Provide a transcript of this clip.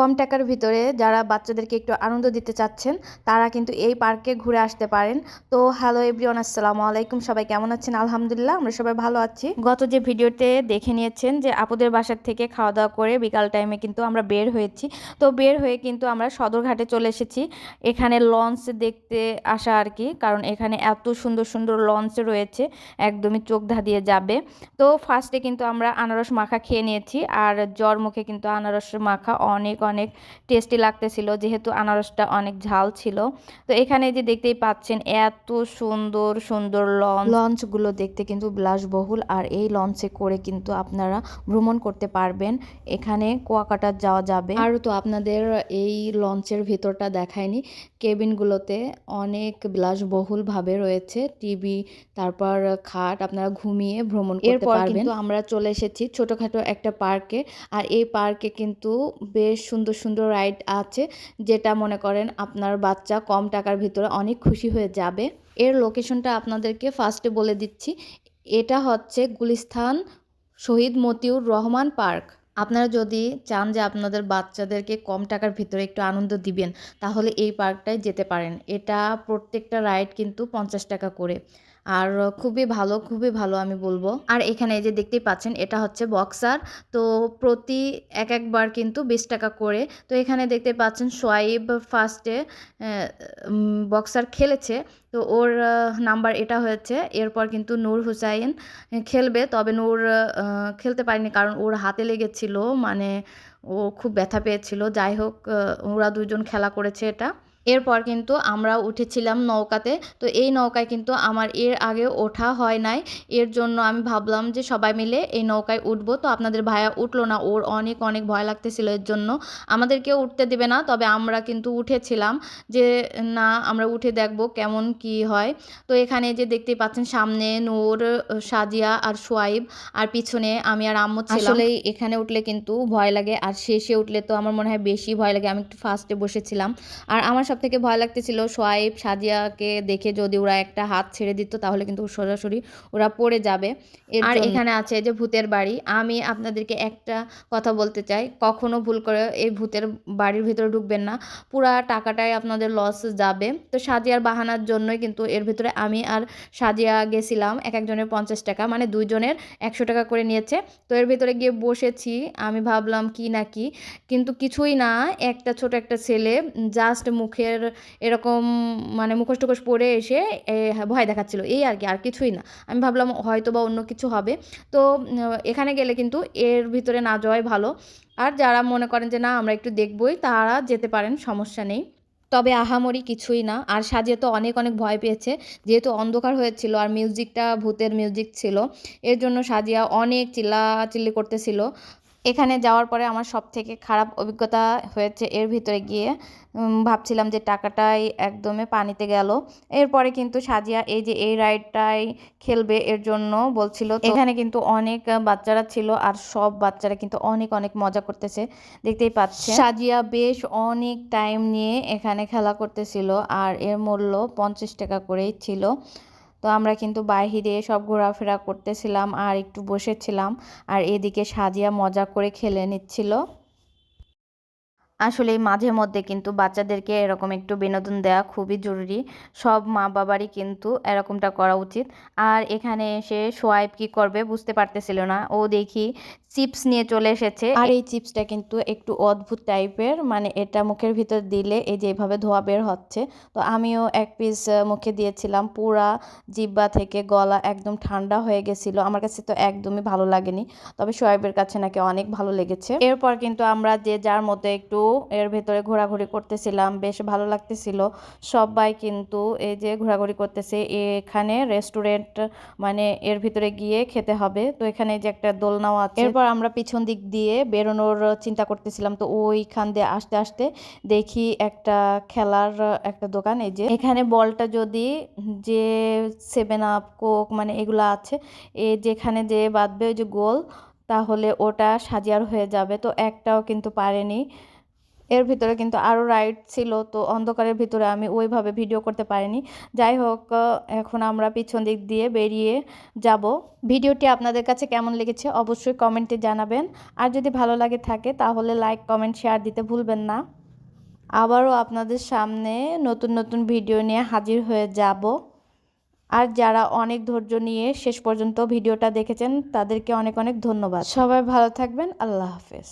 কম টাকার ভিতরে যারা বাচ্চাদেরকে একটু আনন্দ দিতে চাচ্ছেন, তারা কিন্তু এই পার্কে ঘুরে আসতে পারেন। তো হ্যালো এভরিওয়ান আসসালামু আলাইকুম। সবাই কেমন আছেন? আলহামদুলিল্লাহ, আমরা সবাই ভালো আছি। গত যে ভিডিওতে দেখে নিয়েছেন যে আপুদের বাসার থেকে খাওয়া দাওয়া করে বিকাল টাইমে কিন্তু আমরা বের হয়েছি। তো বের হয়ে কিন্তু আমরা সদরঘাটে চলে এসেছি। এখানে লঞ্চ দেখতে আসা আর কি, কারণ এখানে এত সুন্দর সুন্দর লঞ্চ রয়েছে, একদমই চোখ ধাঁধিয়ে যাবে। তো ফার্স্টে কিন্তু আমরা আনারস মাখা খেয়ে নিয়েছি, আর জ্বর মুখে কিন্তু আনারস মাখা অনেক অনেক টেস্টি লাগতেছিল যেহেতু আনারসটা অনেক ঝাল ছিল। তো এখানে যে দেখতেই পাচ্ছেন এত সুন্দর সুন্দর লঞ্চ। লঞ্চগুলো দেখতে কিন্তু বিলাসবহুল আর এই লঞ্চে করে কিন্তু আপনারা ভ্রমণ করতে পারবেন। এখানে কুয়াকাটা যাওয়া যাবে। আর তো আপনাদের এই লঞ্চের ভিতরটা দেখায়নি কেবিনগুলোতে অনেক বিলাসবহুলভাবে রয়েছে টিভি তারপর খাট আপনারা ঘুমিয়ে ভ্রমণ করতে পারবেন কিন্তু আমরা চলে এসেছি ছোটখাটো একটা পার্কে আর এই পার্কে কিন্তু বেশ সুন্দর সুন্দর রাইড আছে, যেটা মনে করেন আপনার বাচ্চা কম টাকার ভিতরে অনেক খুশি হয়ে যাবে। এর লোকেশনটা আপনাদেরকে ফার্স্টে বলে দিচ্ছি। এটা হচ্ছে গুলিস্থান শহীদ মতিউর রহমান পার্ক। আপনারা যদি চান যে আপনাদের বাচ্চাদেরকে কম টাকার ভিতরে একটু আনন্দ দিবেন, তাহলে এই পার্কটায় যেতে পারেন। এটা প্রত্যেকটা রাইড কিন্তু পঞ্চাশ টাকা করে। আর খুবই ভালো খুবই ভালো আমি বলব। আর এখানে এই যে দেখতেই পাচ্ছেন, এটা হচ্ছে বক্সার। তো প্রতি এক একবার কিন্তু বিশ টাকা করে। তো এখানে দেখতে পাচ্ছেন, সোয়াইব ফার্স্টে বক্সার খেলেছে। তো ওর নাম্বার এটা হয়েছে। এরপর কিন্তু নূর হুসাইন খেলবে। তবে নূর খেলতে পারেনি কারণ ওর হাতে লেগেছিল। মানে ও খুব ব্যথা পেয়েছিল। যাই হোক ওরা দুজন খেলা করেছে এটা। এরপর কিন্তু আমরা উঠেছিলাম নৌকাতে। তো এই নৌকায় কিন্তু আমার এর আগে ওঠা হয় নাই। এর জন্য আমি ভাবলাম যে সবাই মিলে এই নৌকায় উঠবো। তো আপনাদের ভাইয়া উঠল না, ওর অনেক অনেক ভয় লাগতেছিল এর জন্য। আমাদেরকেও উঠতে দেবে না, তবে আমরা কিন্তু উঠেছিলাম যে, না, আমরা উঠে দেখব কেমন কি হয়। তো এখানে যে দেখতেই পাচ্ছেন, সামনে নূর, সাজিয়া আর সোয়াইব আর পিছনে আমি আর আম্মু আসলে এখানে উঠলে কিন্তু ভয় লাগে, আর শেষে উঠলে তো আমার মনে হয় বেশি ভয় লাগে। আমি একটু ফার্স্টে বসেছিলাম। আর আমার সব থেকে ভয় লাগতেছিল সোয়াইব সাজিয়াকে দেখে যদি ওরা একটা হাত ছেড়ে দিত তাহলে কিন্তু সরাসরি ওরা পড়ে যাবে। আর এখানে আছে যে ভূতের বাড়ি। আমি আপনাদেরকে একটা কথা বলতে চাই কখনো ভুল করে এই ভূতের বাড়ির ভিতরে ঢুকবেন না। পুরা টাকাটাই আপনাদের লস যাবে। তো সাজিয়ার বাহানার জন্যই কিন্তু এর ভিতরে আমি আর সাজিয়া গেছিলাম এক একজনের পঞ্চাশ টাকা মানে দুইজনের একশো টাকা করে নিয়েছে। তো এর ভিতরে গিয়ে বসেছি আমি ভাবলাম কি না কি। কিন্তু কিছুই না একটা ছোট একটা ছেলে জাস্ট মুখে মুখের এরকম মানে মুখোশ টুখোশ পরে এসে ভয় দেখাচ্ছিল। এই আর কি, আর কিছুই না। আমি ভাবলাম হয়তো বা অন্য কিছু হবে। তো এখানে গেলে কিন্তু এর ভিতরে না যাওয়াই ভালো। আর যারা মনে করেন যে, না, আমরা একটু দেখবই তারা যেতে পারেন, সমস্যা নেই। তবে আহামরি কিছুই না। আর সাজিয়ে তো অনেক অনেক ভয় পেয়েছে। যেহেতু অন্ধকার হয়েছিল আর মিউজিকটা ভূতের মিউজিক ছিল, এর জন্য সাজিয়া অনেক চিল্লা চিল্লি করতেছিল। এখানে যাওয়ার পরে আমার সব থেকে খারাপ অভিজ্ঞতা হয়েছে, এর ভিতরে গিয়ে ভাবছিলাম যে টাকাটাই একদমই পানিতে গেল। এরপরে কিন্তু সাজিয়া এই যে এই রাইডটাই খেলবে এর জন্য বলছিল। এখানে কিন্তু অনেক বাচ্চারা ছিল আর সব বাচ্চারা কিন্তু অনেক অনেক মজা করতেছে, দেখতেই পাচ্ছে সাজিয়া বেশ অনেক টাইম নিয়ে এখানে খেলা করতেছিল আর এর মূল্য পঞ্চাশ টাকা করেই ছিল। তো আমরা কিন্তু বাহিরে সব ঘোরাফেরা করতেছিলাম আর একটু বসেছিলাম আর এদিকে সাজিয়া মজা করে খেলে নিচ্ছিল। আসলে মাঝে মধ্যে কিন্তু বাচ্চাদেরকে এরকম একটু বিনোদন দেওয়া খুবই জরুরি। সব মা বাবারই কিন্তু এরকমটা করা উচিত। আর এখানে এসে সোয়াইপ কি করবে বুঝতে পারতেছিল না। ও দেখি চিপস নিয়ে চলে এসেছে। আর এই চিপসটা কিন্তু একটু অদ্ভুত টাইপের মানে এটা মুখের ভিতর দিলে এই যে এভাবে ধোয়া বের হচ্ছে। তো আমিও এক পিস মুখে দিয়েছিলাম পুরা জিব্বা থেকে গলা একদম ঠান্ডা হয়ে গেছিল। আমার কাছে তো একদমই ভালো লাগেনি তবে সোয়াইবের কাছে নাকি অনেক ভালো লেগেছে। এরপর কিন্তু আমরা যে যার মতো একটু এর ভেতরে ঘোরাঘুরি করতেছিলাম বেশ ভালো লাগতেছিল। সবাই কিন্তু এই যে ঘোরাঘুরি করতেছে এখানে রেস্টুরেন্ট মানে এর ভিতরে গিয়ে খেতে হবে। তো এখানে যে একটা দোলনাও আছে। এরপর আমরা পিছন দিক দিয়ে বেরোনোর চিন্তা করতেছিলাম। তো ওইখান দিয়ে আসতে আসতে দেখি একটা খেলার একটা দোকান, এই যে। এখানে বলটা যদি যে সেভেন আপ কোক মানে এগুলো আছে, এ যেখানে যে বাঁধবে ওই যে গোল, তাহলে ওটা সাজিয়ার হয়ে যাবে। তো একটাও কিন্তু পারেনি। এর ভিতরে কিন্তু আরও রাইড ছিল, তো অন্ধকারের ভিতরে আমি ওইভাবে ভিডিও করতে পারিনি। যাই হোক এখন আমরা পিছন দিক দিয়ে বেরিয়ে যাব। ভিডিওটি আপনাদের কাছে কেমন লেগেছে অবশ্যই কমেন্টে জানাবেন। আর যদি ভালো লাগে থাকে, তাহলে লাইক কমেন্ট শেয়ার দিতে ভুলবেন না। আবারও আপনাদের সামনে নতুন নতুন ভিডিও নিয়ে হাজির হয়ে যাব। আর যারা অনেক ধৈর্য নিয়ে শেষ পর্যন্ত ভিডিওটা দেখেছেন, তাদেরকে অনেক অনেক ধন্যবাদ। সবাই ভালো থাকবেন, আল্লাহ হাফেজ।